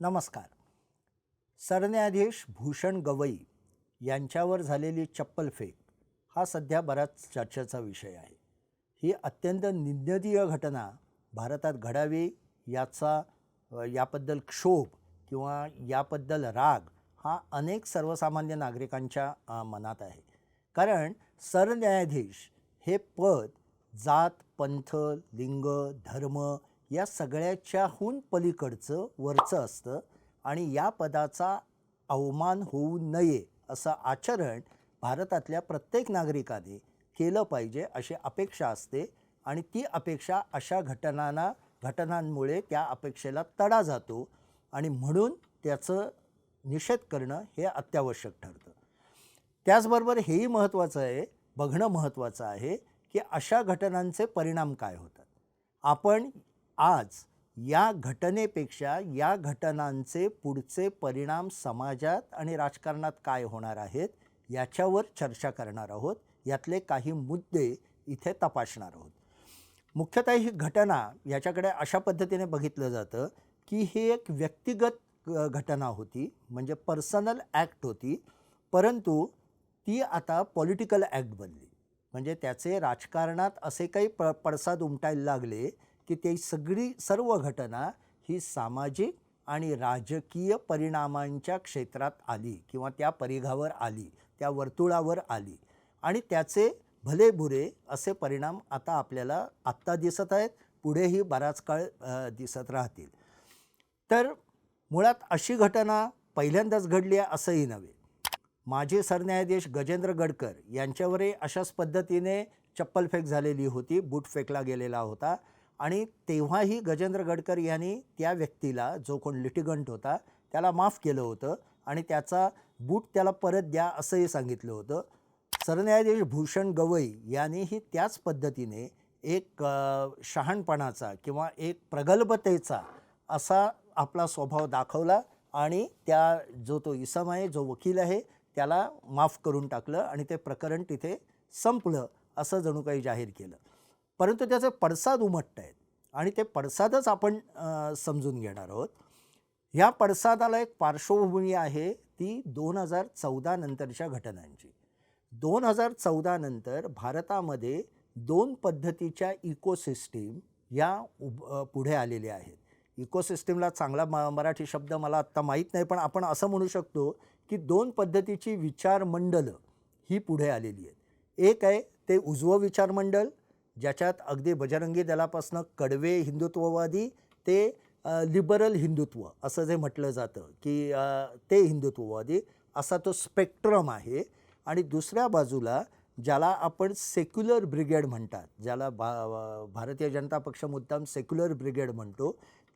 नमस्कार. सरन्यायाधीश भूषण गवई यांच्यावर झालेली चप्पलफेक हा सध्या बराच चर्चेचा विषय आहे. ही अत्यंत निंदनीय घटना भारतात घडावी याचा याबद्दल क्षोभ किंवा याबद्दल राग हा अनेक सर्वसामान्य नागरिकांच्या मनात आहे. कारण सरन्यायाधीश हे पद जात पंथ लिंग धर्म या सगळ्याच्याहून पलीकडचं वरचं असतं आणि या पदाचा अवमान होऊ नये असं आचरण भारतातल्या प्रत्येक नागरिकाने केलं पाहिजे अशी अपेक्षा असते आणि ती अपेक्षा अशा घटनांना घटनांमुळे त्या अपेक्षेला तडा जातो आणि म्हणून त्याचं निषेध करणं हे अत्यावश्यक ठरतं. त्याचबरोबर हेही महत्त्वाचं आहे बघणं महत्त्वाचं आहे की अशा घटनांचे परिणाम काय होतात. आपण आज या घटनेपेक्षा या घटनांचे पुढचे परिणाम समाजात आणि राजकारणात काय होणार आहेत याच्यावर चर्चा करणार आहोत. यातले काही मुद्दे इथे तपासणार आहोत. मुख्यतः ही घटना याच्याकडे अशा पद्धतीने बघितलं जातं की ही एक व्यक्तिगत घटना होती म्हणजे पर्सनल ॲक्ट होती परंतु ती आता पॉलिटिकल ॲक्ट बनली. म्हणजे त्याचे राजकारणात असे काही प पडसाद उमटायला लागले की ते सगळी सर्व घटना ही सामाजिक आणि राजकीय परिणामांच्या क्षेत्रात आली किंवा त्या परिघावर आली त्या वर्तुळावर आली. आणि त्याचे भले बुरे असे परिणाम आता आपल्याला आत्ता दिसत आहेत पुढेही बराच काळ दिसत राहतील. तर मुळात अशी घटना पहिल्यांदाच घडली आहे असंही नव्हे. माजी सरन्यायाधीश गजेंद्र गडकर यांच्यावरही अशाच पद्धतीने चप्पलफेक झालेली होती बूट फेकला गेलेला होता. आणि तेव्हाही गजेंद्र गडकर यांनी त्या व्यक्तीला जो कोण लिटिगंट होता त्याला माफ केलं होतं आणि त्याचा बूट त्याला परत द्या असंही सांगितलं होतं. सरन्यायाधीश भूषण गवई यांनीही त्याच पद्धतीने एक शहाणपणाचा किंवा एक प्रगल्भतेचा असा आपला स्वभाव दाखवला आणि त्या जो तो इसम आहे जो वकील आहे त्याला माफ करून टाकलं आणि ते प्रकरण तिथे संपलं असं जणू काही जाहीर केलं. परंतु त्याचे पडसाद उमटत आहेत. आणि ते पडसादच आपण समजून घेणार आहोत. ह्या पडसादाला एक पार्श्वभूमी आहे ती दोन हजार चौदा नंतरच्या घटनांची. दोन हजार चौदा नंतर भारतामध्ये दोन पद्धतीच्या इकोसिस्टीम या उभ पुढे आलेल्या आहेत. इकोसिस्टीमला चांगला म मराठी शब्द मला आत्ता माहीत नाही पण आपण असं म्हणू शकतो की दोन पद्धतीची विचारमंडलं ही पुढे आलेली आहेत. एक आहे ते उजवं विचारमंडल ज्याच्यात अगदी बजरंगी दलापासनं कडवे हिंदुत्ववादी ते लिबरल हिंदुत्व असं जे म्हटलं जातं की ते हिंदुत्ववादी असा तो स्पेक्ट्रम आहे. आणि दुसऱ्या बाजूला ज्याला आपण सेक्युलर ब्रिगेड म्हणतात ज्याला भा भारतीय जनता पक्ष मुद्दाम सेक्युलर ब्रिगेड म्हणतो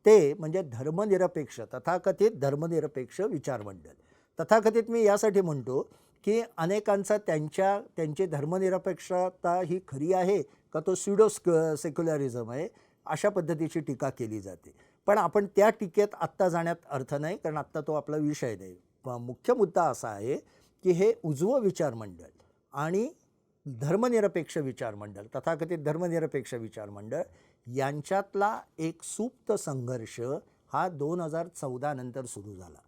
ते म्हणजे धर्मनिरपेक्ष तथाकथित धर्मनिरपेक्ष विचारमंडळ तथाकथित मी यासाठी म्हणतो की अनेकांचा त्यांच्या त्यांची धर्मनिरपेक्षता ही खरी आहे का तो स्युडो सेक्युलरिझम आहे अशा पद्धतीची टीका केली जाते. पण आपण त्या टीकेत आत्ता जाण्यात अर्थ नाही कारण आत्ता तो आपला विषय नाही. मुख्य मुद्दा असा आहे की हे उजवं विचारमंडळ आणि धर्मनिरपेक्ष विचारमंडळ तथाकथित धर्मनिरपेक्ष विचारमंडळ यांच्यातला एक सुप्त संघर्ष हा दोन हजार चौदानंतर सुरू झाला.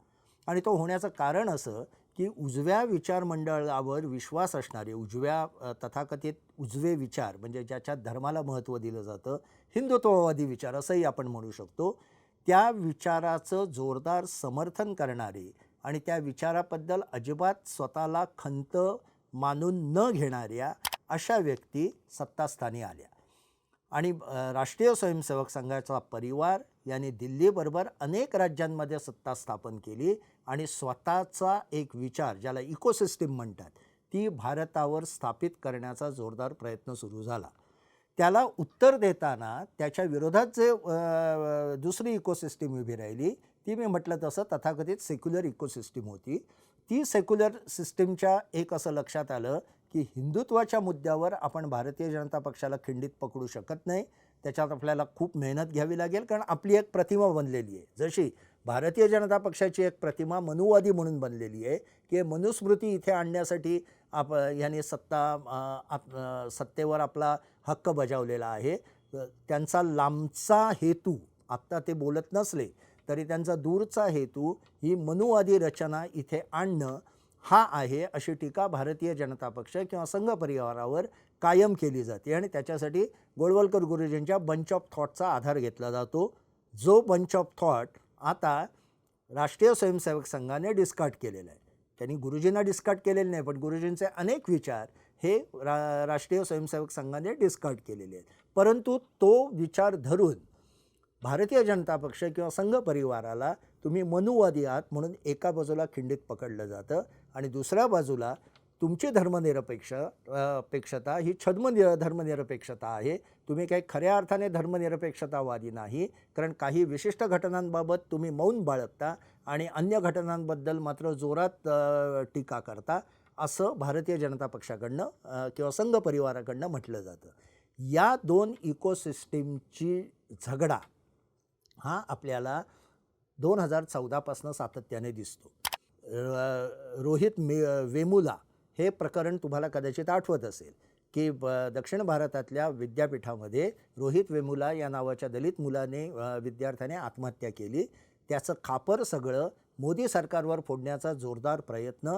आणि तो होण्याचं कारण असं की उजव्या विचारमंडळावर विश्वास असणारे उजव्या तथाकथित उजवे विचार म्हणजे ज्याच्यात धर्माला महत्त्व दिलं जातं हिंदुत्ववादी विचार असंही आपण म्हणू शकतो त्या विचाराचं जोरदार समर्थन करणारे आणि त्या विचाराबद्दल अजिबात स्वतःला खंत मानून न घेणाऱ्या अशा व्यक्ती सत्तास्थानी आल्या. आणि राष्ट्रीय स्वयंसेवक संघाचा परिवार यांनी दिल्लीबरोबर अनेक राज्यांमध्ये सत्ता स्थापन केली आणि स्वतःचा एक विचार ज्याला इकोसिस्टीम म्हणतात ती भारतावर स्थापित करण्याचा जोरदार प्रयत्न सुरू झाला. त्याला उत्तर देताना त्याच्या विरोधात जे दुसरी इकोसिस्टीम उभी राहिली ती मी म्हटलं तसं तथाकथित सेक्युलर इकोसिस्टीम होती. ती सेक्युलर सिस्टीमच्या एक असं लक्षात आलं की हिंदुत्वाच्या मुद्द्यावर आपण भारतीय जनता पक्षाला खिंडीत पकडू शकत नाही. त्याच्यात आपल्याला खूप मेहनत घ्यावी लागेल कारण आपली एक प्रतिमा बनलेली आहे. जशी भारतीय जनता पक्षाची एक प्रतिमा मनुवादी म्हणून बनलेली आहे की मनुस्मृती इथे आणण्यासाठी आप यांनी सत्ता आप सत्तेवर आपला हक्क बजावलेला आहे. त्यांचा लांबचा हेतू आत्ता ते बोलत नसले तरी त्यांचा दूरचा हेतू ही मनुवादी रचना इथे आणणं हा आहे अशी टीका भारतीय जनता पक्ष किंवा संघ परिवारावर कायम केली जाते आणि त्याच्यासाठी गोळवलकर गुरुजींच्या बंच ऑफ थॉटचा आधार घेतला जातो. जो बंच ऑफ थॉट आता राष्ट्रीय स्वयंसेवक संघाने डिस्कार्ड केलेला आहे. त्यांनी गुरुजींना डिस्कार्ड केलेले नाही पण गुरुजींचे अनेक विचार हे रा राष्ट्रीय स्वयंसेवक संघाने डिस्कार्ड केलेले आहेत. परंतु तो विचार धरून भारतीय जनता पक्ष किंवा संघ परिवाराला तुम्ही मनुवादी आहात म्हणून एका बाजूला खिंडीत पकडलं जातं आणि दुसऱ्या बाजूला तुमची धर्मनिरपेक्ष पेक्षता ही छद्म धर्मनिरपेक्षता आहे. तुम्ही काही खऱ्या अर्थाने धर्मनिरपेक्षतावादी नाही कारण काही विशिष्ट घटनांबाबत तुम्ही मौन बाळगता आणि अन्य घटनांबद्दल मात्र जोरात टीका करता असं भारतीय जनता पक्षाकडनं किंवा संघ परिवाराकडनं म्हटलं जातं. या दोन इकोसिस्टीमची झगडा हा आपल्याला दोन हजार चौदापासनं सातत्याने दिसतो. रोहित मे वेमुला हे प्रकरण तुम्हाला कदाचित आठवत असेल की ब दक्षिण भारतातल्या विद्यापीठामध्ये रोहित वेमुला या नावाच्या दलित मुलाने विद्यार्थ्याने आत्महत्या केली. त्याचं खापर सगळं मोदी सरकारवर फोडण्याचा जोरदार प्रयत्न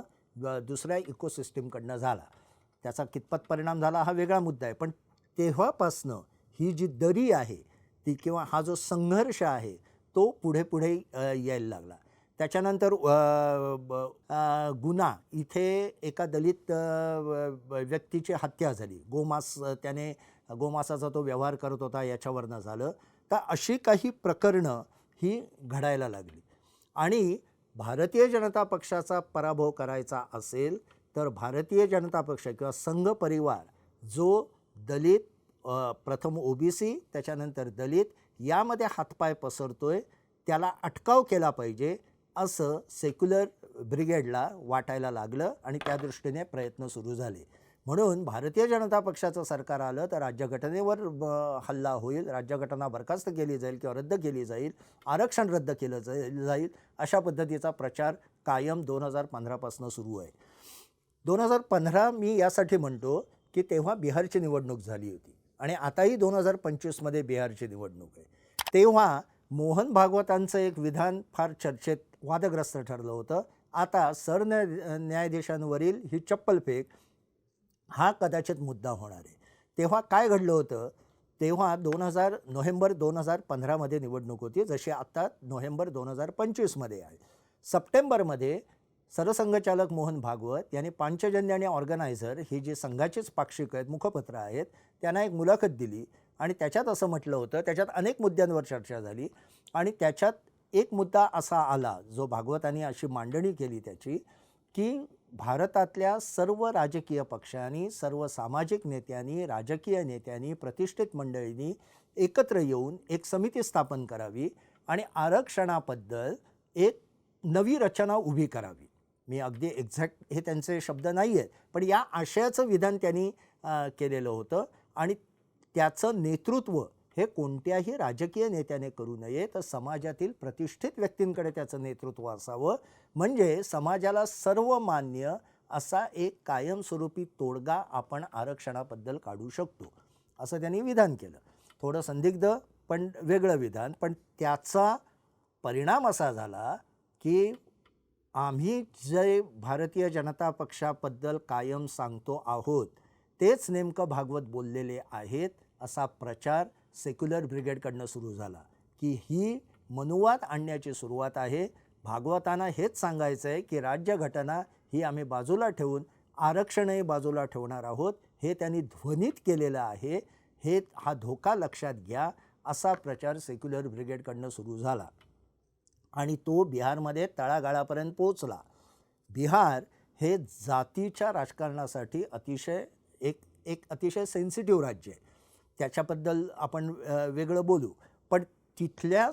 दुसऱ्या इकोसिस्टीमकडनं झाला. त्याचा कितपत परिणाम झाला हा वेगळा मुद्दा आहे. पण तेव्हापासनं ही जी दरी आहे ती किंवा हा जो संघर्ष आहे तो पुढे पुढे यायला लागला. त्याच्यानंतर गुन्हा. इथे एका दलित व्यक्तीची हत्या झाली. गोमास त्याने गोमासाचा तो व्यवहार करत होता याच्यावरनं झालं. तर अशी काही प्रकरणं ही घडायला लागली. आणि भारतीय जनता पक्षाचा पराभव करायचा असेल तर भारतीय जनता पक्ष किंवा संघ परिवार जो दलित प्रथम ओबीसी त्याच्यानंतर दलित यामध्ये हातपाय पसरतो आहे त्याला अटकाव केला पाहिजे असं सेक्युलर ब्रिगेडला वाटायला लागलं आणि त्या दृष्टीने प्रयत्न सुरू झाले. म्हणून भारतीय जनता पक्षाचं सरकार आलं तर राज्यघटनेवर हल्ला होईल राज्यघटना बरखास्त केली जाईल किंवा रद्द केली जाईल आरक्षण रद्द केलं जाईल जाईल अशा पद्धतीचा प्रचार कायम दोन हजार पंधरापासून सुरू आहे. दोन हजार पंधरा मी यासाठी म्हणतो की तेव्हा बिहारची निवडणूक झाली होती. आणि आताही दोन हजार पंचवीसमध्ये बिहारची निवडणूक आहे. तेव्हा मोहन भागवतांचं एक विधान फार चर्चेत वादग्रस्त ठरलं होतं. आता सरन्या न्यायाधीशांवरील ही चप्पलफेक हा कदाचित मुद्दा होणार आहे. तेव्हा काय घडलं होतं? तेव्हा दोन हजार नोव्हेंबर दोन हजार पंधरामध्ये निवडणूक होती जशी आत्ता नोव्हेंबर दोन हजार पंचवीसमध्ये आहे. सप्टेंबरमध्ये सरसंघचालक मोहन भागवत यांनी पांचजन्य आणि ऑर्गनायझर हे जे संघाचेच पाक्षिक आहेत मुखपत्र आहेत त्यांना एक मुलाखत दिली आणि त्याच्यात असं म्हटलं होतं त्याच्यात अनेक मुद्द्यांवर चर्चा झाली आणि त्याच्यात एक मुद्दा असा आला जो भागवतांनी अशी मांडणी केली त्याची की भारतातल्या सर्व राजकीय पक्षांनी सर्व सामाजिक नेत्यांनी राजकीय नेत्यांनी प्रतिष्ठित मंडळींनी एकत्र येऊन एक समिती स्थापन करावी आणि आरक्षणाबद्दल एक नवी रचना उभी करावी. मी अगदी एक्झॅक्ट हे त्यांचे शब्द नाही आहेत पण या आशयाचं विधान त्यांनी केलेलं होतं आणि त्याचं नेतृत्व हे कोणत्याही राजकीय नेत्याने करू नये तर समाजातील प्रतिष्ठित व्यक्तींकडे त्याचं नेतृत्व असावं. म्हणजे समाजाला सर्वमान्य असा एक कायमस्वरूपी तोडगा आपण आरक्षणाबद्दल काढू शकतो असं त्यांनी विधान केलं. थोडं संदिग्ध पण वेगळं विधान. पण त्याचा परिणाम असा झाला की आम्ही जे भारतीय जनता पक्षाबद्दल कायम सांगतो आहोत तेच नेमकं भागवत बोललेले आहेत असा प्रचार सेक्युलर ब्रिगेडकडनं सुरू झाला. की ही मनुवाद आणण्याची सुरुवात आहे. भागवतांना हेच सांगायचं आहे की राज्यघटना ही आम्ही बाजूला ठेवून आरक्षणही बाजूला ठेवणार आहोत. हे त्यांनी ध्वनित केलेलं आहे. हे हा धोका लक्षात घ्या असा प्रचार सेक्युलर ब्रिगेडकडनं सुरू झाला. आणि तो बिहारमध्ये तळागाळापर्यंत पोचला बिहार हे जातीच्या राजकारणासाठी अतिशय एक एक अतिशय सेन्सिटिव्ह राज्य आहे. त्याच्याबद्दल आपण वेगळं बोलू. पण तिथल्या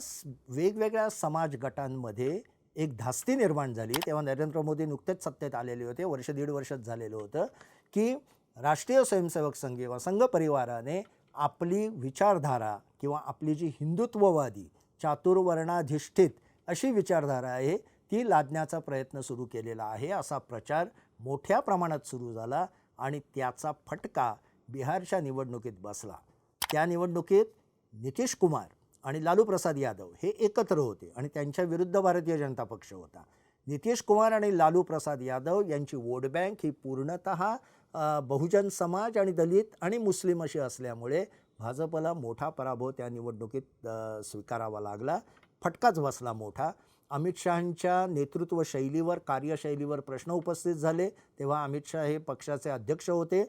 वेगवेगळ्या समाज गटांमध्ये एक धास्ती निर्माण झाली. तेव्हा नरेंद्र मोदी नुकतेच सत्तेत आलेले होते. वर्ष दीड वर्षात झालेलं होतं की राष्ट्रीय स्वयंसेवक संघ किंवा संघ परिवाराने आपली विचारधारा किंवा आपली जी हिंदुत्ववादी चातुर्वर्णाधिष्ठित अशी विचारधारा आहे. ती लादण्याचा प्रयत्न सुरू केलेला आहे. असा प्रचार मोठ्या प्रमाणात सुरू झाला आणि त्याचा फटका बिहारच्या निवडणुकीत बसला. त्या निवडणुकीत नितीश कुमार आणि लालू प्रसाद यादव हे एकत्र होते आणि त्यांच्या विरुद्ध भारतीय जनता पक्ष होता. नितीश कुमार आणि लालू प्रसाद यादव यांची वोट बँक ही पूर्णत बहुजन समाज आणि दलित आणि मुस्लिम अशी असल्यामुळे भाजपला मोठा पराभव त्या निवडणुकीत स्वीकारावा लागला. फटकाच बसला मोठा. अमित शहांच्या नेतृत्व शैलीवर कार्यशैलीवर प्रश्न उपस्थित झाले. तेव्हा अमित शहा हे पक्षाचे अध्यक्ष होते.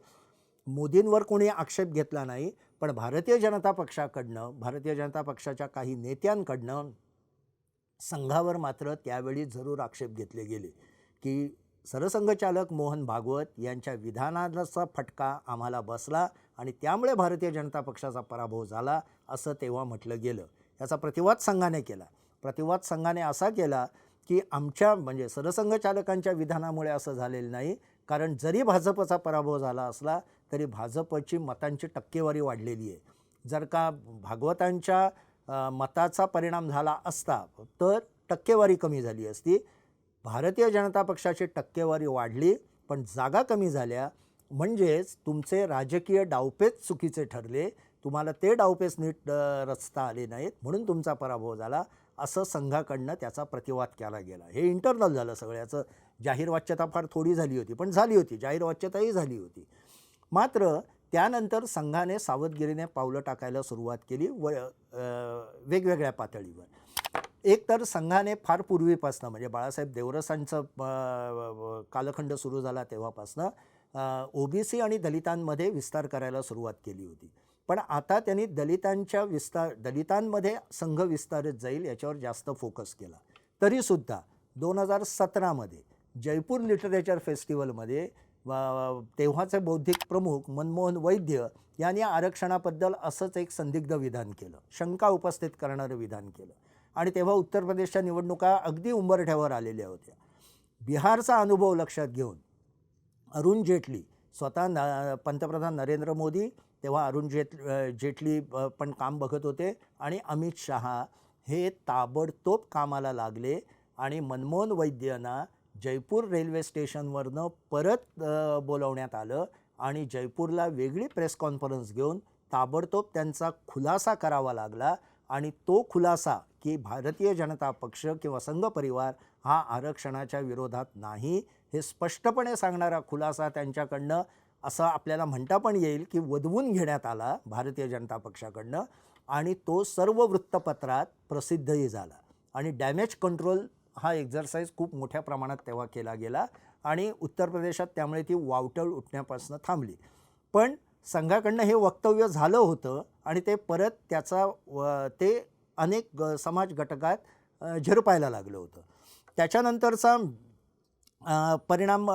मोदींवर कोणी आक्षेप घेतला नाही पण भारतीय जनता पक्षाकडनं भारतीय जनता पक्षाच्या काही नेत्यांकडनं संघावर मात्र त्यावेळी जरूर आक्षेप घेतले गेले की सरसंघचालक मोहन भागवत यांच्या विधानाचा फटका आम्हाला बसला आणि त्यामुळे भारतीय जनता पक्षाचा पराभव झाला असं तेव्हा म्हटलं गेलं. याचा प्रतिवाद संघाने केला. प्रतिवाद संघाने असा केला की आमच्या म्हणजे सरसंघचालकांच्या विधानामुळे असं झालेलं नाही. कारण जरी भाजपचा पराभव झाला असला तरी भाजपची मतांची टक्केवारी वाढलेली आहे. जर का भागवतांच्या मताचा परिणाम झाला असता तर टक्केवारी कमी झाली असती. भारतीय जनता पक्षाची टक्केवारी वाढली पण जागा कमी झाल्या. म्हणजेच तुमचे राजकीय डावपेच चुकीचे ठरले. तुम्हाला ते डावपेच नीट रचता आले नाहीत म्हणून तुमचा पराभव झाला असं संघाकडनं त्याचा प्रतिवाद केला गेला. हे इंटरनल झालं सगळ्याचं. जाहीर वाच्यता फार थोडी झाली होती पण झाली होती. जाहीर वाच्यताही झाली होती. मात्र त्यानंतर संघाने सावधगिरीने पावलं टाकायला सुरुवात केली व वेगवेगळ्या पातळीवर. एक तर संघाने फार पूर्वीपासनं म्हणजे बाळासाहेब देवरसांचं कालखंड सुरू झाला तेव्हापासनं ओबीसी आणि दलितांमध्ये विस्तार करायला सुरुवात केली होती. पण आता त्यांनी दलितांच्या विस्तार दलितांमध्ये संघ विस्तारित जाईल याच्यावर जास्त फोकस केला. तरीसुद्धा दोन हजार सतरामध्ये जयपूर लिटरेचर फेस्टिवलमध्ये तेव्हाचे बौद्धिक प्रमुख मनमोहन वैद्य यांनी आरक्षणाबद्दल असंच एक संदिग्ध विधान केलं. शंका उपस्थित करणारं विधान केलं. आणि तेव्हा उत्तर प्रदेशच्या निवडणुका अगदी उंबरठ्यावर आलेल्या होत्या. बिहारचा अनुभव लक्षात घेऊन अरुण जेटली स्वतः न पंतप्रधान नरेंद्र मोदी तेव्हा अरुण जेट जेटली पण काम बघत होते आणि अमित शहा हे ताबडतोब कामाला लागले आणि मनमोहन वैद्यांना जयपूर रेल्वे स्टेशनवरनं परत बोलवण्यात आलं आणि जयपूरला वेगळी प्रेस कॉन्फरन्स घेऊन ताबडतोब त्यांचा खुलासा करावा लागला आणि तो खुलासा की भारतीय जनता पक्ष किंवा संघ परिवार हा आरक्षणाच्या विरोधात नाही हे स्पष्टपणे सांगणारा खुलासा त्यांच्याकडनं असं आपल्याला म्हणता पण येईल की वधवून घेण्यात आला भारतीय जनता पक्षाकडनं आणि तो सर्व वृत्तपत्रात प्रसिद्धही झाला. आणि डॅमेज कंट्रोल हा एक्झरसाईज खूप मोठ्या प्रमाणात तेव्हा केला गेला आणि उत्तर प्रदेशात त्यामुळे ती वावटळ उठण्यापासून थांबली. पण संघाकडनं हे वक्तव्य झालं होतं आणि ते परत त्याचा व- ते अनेक ग- समाज घटकात झिरपायला लागलं होतं. त्याच्यानंतरचा परिणाम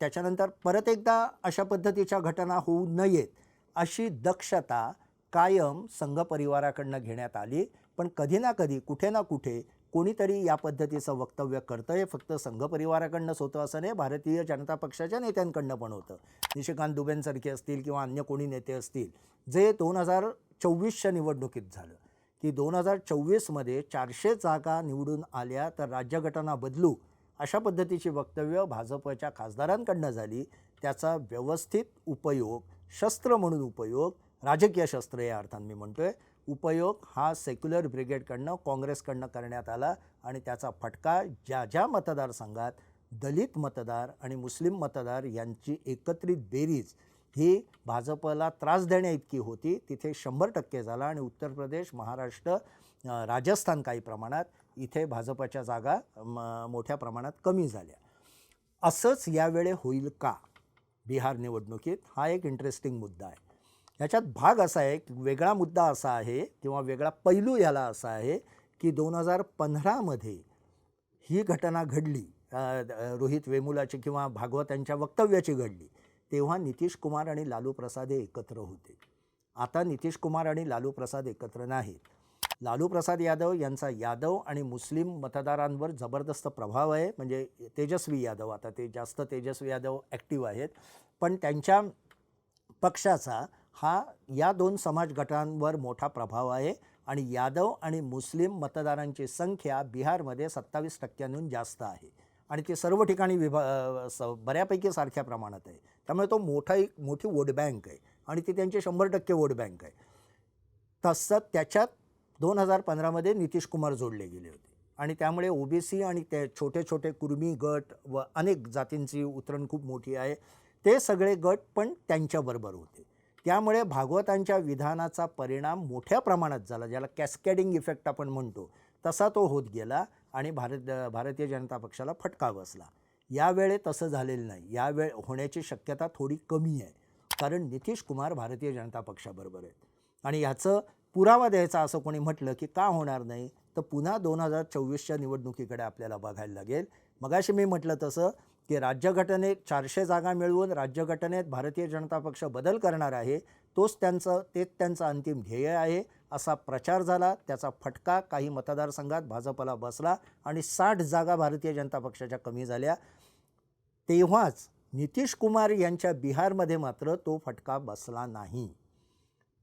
त्याच्यानंतर परत एकदा अशा पद्धतीच्या घटना होऊ नयेत अशी दक्षता कायम संघ परिवाराकडनं घेण्यात आली. पण कधी ना कधी कुठे ना कुठे कोणीतरी या पद्धतीचं वक्तव्य करतं हे फक्त संघ परिवाराकडनंच होतं असं नाही भारतीय जनता पक्षाच्या नेत्यांकडनं पण होतं. निशिकांत दुबेंसारखे असतील किंवा अन्य कोणी नेते असतील जे दोन हजार चोवीसच्या निवडणुकीत झालं. की दोन हजार चोवीसमध्ये चारशे जागा निवडून आल्या तर राज्यघटना बदलू अशा पद्धतीची वक्तव्य भाजपच्या खासदारांकडनं झाली. त्याचा व्यवस्थित उपयोग शस्त्र म्हणून उपयोग राजकीय शस्त्र या अर्थानं मी म्हणतोय उपयोग हा सेक्युलर ब्रिगेडकडनं काँग्रेसकडनं करण्यात आला आणि त्याचा फटका ज्या ज्या मतदारसंघात दलित मतदार आणि मुस्लिम मतदार यांची एकत्रित बेरीज ही भाजपला त्रास देण्या इतकी होती तिथे शंभर टक्के झाला आणि उत्तर प्रदेश महाराष्ट्र राजस्थान काही प्रमाणात इथे भाजपाच्या जागा म, मोठ्या प्रमाणात कमी झाल्या. असंच यावेळे होईल का बिहार निवडणुकीत? हा एक इंटरेस्टिंग मुद्दा आहे. ह्याच्यात भाग असा आहे की वेगळा मुद्दा असा आहे किंवा वेगळा पैलू याला असा आहे की दोन हजार पंधरामध्ये ही घटना घडली रोहित वेमुलाची किंवा भागवत यांच्या वक्तव्याची घडली तेव्हा नितीश कुमार आणि लालू प्रसाद हे एकत्र होते. आता नितीश कुमार आणि लालू प्रसाद एकत्र नाहीत. लालू प्रसाद यादव यांचा यादव आणि मुस्लिम मतदारांवर जबरदस्त प्रभाव आहे. म्हणजे तेजस्वी यादव आता ते जास्त तेजस्वी यादव ॲक्टिव्ह आहेत. पण त्यांच्या पक्षाचा हा या दोन समाज गटांवर मोठा प्रभाव आहे आणि यादव आणि मुस्लिम मतदारांची संख्या बिहारमध्ये सत्तावीस टक्क्यांहून जास्त आहे. आणि ते सर्व ठिकाणी विभा स बऱ्यापैकी सारख्या प्रमाणात आहे. त्यामुळे तो मोठा एक मोठी वोट बँक आहे आणि ती त्यांची शंभर टक्के वोट बँक आहे. तसं त्याच्यात दोन हजार पंधरामध्ये नितीश कुमार जोडले गेले होते. आणि त्यामुळे ओबीसी आणि ते छोटे छोटे कुर्मी गट व अनेक जातींची उतरण खूप मोठी आहे. ते सगळे गट पण त्यांच्याबरोबर होते. त्यामुळे भागवतांच्या विधानाचा परिणाम मोठ्या प्रमाणात झाला ज्याला कॅस्कॅडिंग इफेक्ट आपण म्हणतो. तसा तो होत गेला आणि भारत भारतीय जनता पक्षाला फटका बसला. यावेळे तसं झालेलं नाही. यावेळ होण्याची शक्यता थोडी कमी आहे. कारण नितीश कुमार भारतीय जनता पक्षाबरोबर आहेत. आणि ह्याचं पुरावा द्यायचा असं कोणी म्हटलं की का होणार नाही तर पुन्हा दोन हजार चोवीसच्या निवडणुकीकडे आपल्याला बघायला लागेल. मगाशी मी म्हटलं तसं की राज्यघटनेत चारशे जागा मिळवून राज्यघटनेत भारतीय जनता पक्ष बदल करणार आहे तोच त्यांचं तेच त्यांचं अंतिम ध्येय आहे असा प्रचार झाला त्याचा फटका काही मतदारसंघात भाजपला बसला आणि साठ जागा भारतीय जनता पक्षाच्या कमी झाल्या. तेव्हाच नितीश कुमार यांच्या बिहारमध्ये मात्र तो फटका बसला नाही.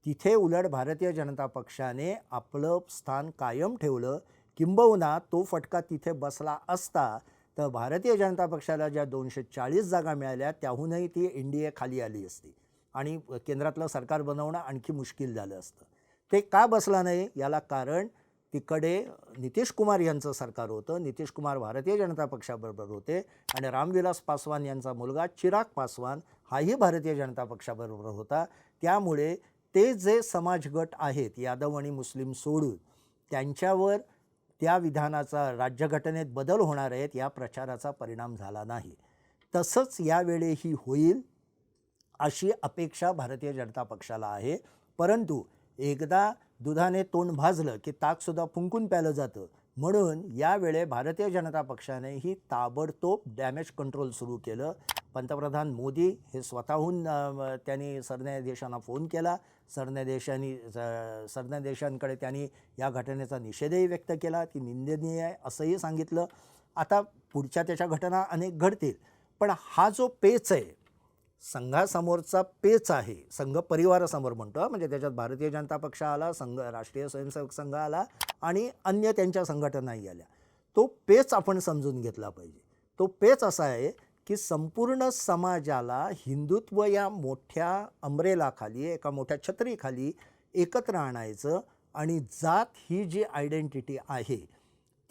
तिथे उलट भारतीय जनता पक्षाने आपलं स्थान कायम ठेवलं. किंबहुना तो फटका तिथे बसला असता तर भारतीय जनता पक्षाला ज्या दोनशे चाळीस जागा मिळाल्या त्याहूनही ती एन डी ए खाली आली असती. आणि केंद्रातलं सरकार बनवणं आणखी मुश्किल झालं असतं. ते का बसला नाही? याला कारण तिकडे नितीश कुमार यांचं सरकार होतं. नितीश कुमार भारतीय जनता पक्षाबरोबर होते. आणि रामविलास पासवान यांचा मुलगा चिराग पासवान हाही भारतीय जनता पक्षाबरोबर होता. त्यामुळे ते जे समाजगट आहेत यादव आणि मुस्लिम सोडून त्यांच्यावर त्या विधानाचा राज्यघटनेत बदल होणार आहेत या प्रचाराचा परिणाम झाला नाही. तसंच यावेळेही होईल अशी अपेक्षा भारतीय जनता पक्षाला आहे. परंतु एकदा दुधाने तोंड भाजलं की ताकसुद्धा फुंकून प्यालं जातं. म्हणून यावेळे भारतीय जनता पक्षानेही ताबडतोब डॅमेज कंट्रोल सुरू केलं. पंतप्रधान मोदी हे स्वतःहून त्यांनी सरन्यायाधीशांना फोन केला. सरन्यायाधीशांनी स- सरन्यायाधीशांकडे त्यांनी या घटनेचा निषेधही व्यक्त केला. ती निंदनीय आहे असंही सांगितलं. आता पुढच्या त्याच्या घटना अनेक घडतील. पण हा जो पेच आहे संघासमोरचा पेच आहे संघ परिवारासमोर म्हणतो म्हणजे त्याच्यात भारतीय जनता पक्ष आला संघ राष्ट्रीय स्वयंसेवक संघ आला आणि अन्य त्यांच्या संघटनाही आल्या. तो पेच आपण समजून घेतला पाहिजे. तो पेच असा आहे की संपूर्ण समाजाला हिंदुत्व या मोठ्या अमरेलाखाली एका मोठ्या छत्रीखाली एकत्र आणायचं आणि जात ही जी आयडेंटिटी आहे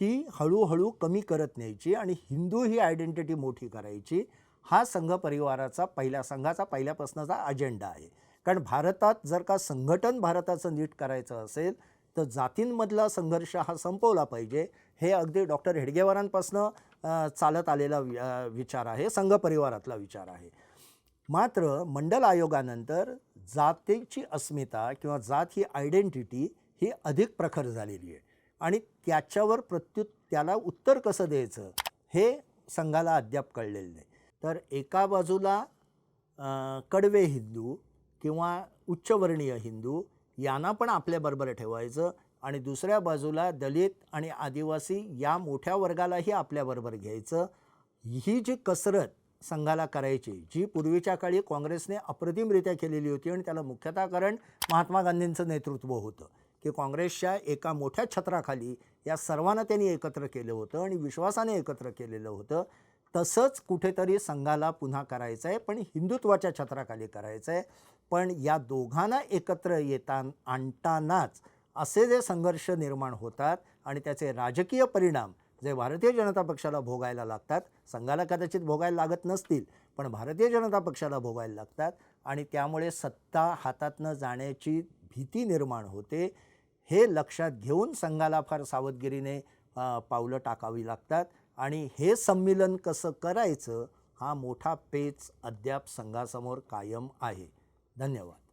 ती हळूहळू कमी करत न्यायची आणि हिंदू ही आयडेंटिटी मोठी करायची हा संघ परिवाराचा पहिल्या संघाचा पहिल्यापासूनचा अजेंडा आहे. कारण भारतात जर का संघटन भारताचं नीट करायचं असेल तर जातींमधला संघर्ष हा संपवला पाहिजे. हे अगदी डॉक्टर हेडगेवारांपासनं चालत आलेला वि- विचार आहे संघ परिवारातला विचार आहे. मात्र मंडल आयोगानंतर जातीची अस्मिता किंवा जात ही आयडेंटिटी ही अधिक प्रखर झालेली आहे. आणि त्याच्यावर प्रत्युत त्याला उत्तर कसं द्यायचं हे संघाला अद्याप कळलेलं नाही. तर एका बाजूला कडवे हिंदू किंवा उच्चवर्णीय हिंदू यांना पण आपल्याबरोबर ठेवायचं आणि दुसऱ्या बाजूला दलित आणि आदिवासी या मोठ्या वर्गालाही आपल्याबरोबर घ्यायचं. ही जी कसरत संघाला करायची जी पूर्वीच्या काळी काँग्रेसने अप्रतिमरित्या केलेली होती आणि त्याला मुख्यतः कारण महात्मा गांधींचं नेतृत्व होतं की काँग्रेसच्या एका मोठ्या छत्राखाली या सर्वांना त्यांनी एकत्र केलं होतं आणि विश्वासाने एकत्र केलेलं होतं. तसंच कुठेतरी संघाला पुन्हा करायचं आहे पण हिंदुत्वाच्या छत्राखाली करायचं आहे पण या दोघांना एकत्र येता आणतानाच असे जे संघर्ष निर्माण होतात आणि त्याचे राजकीय परिणाम जे भारतीय जनता पक्षाला भोगायला लागतात संघाला कदाचित भोगायला लागत नसतील पण भारतीय जनता पक्षाला भोगायला लागतात आणि त्यामुळे सत्ता हातातनं जाण्याची भीती निर्माण होते हे लक्षात घेऊन संघाला फार सावधगिरीने पावलं टाकावी लागतात आणि हे संमेलन कसं करायचं हा मोठा पेच अद्याप संघासमोर कायम आहे. धन्यवाद.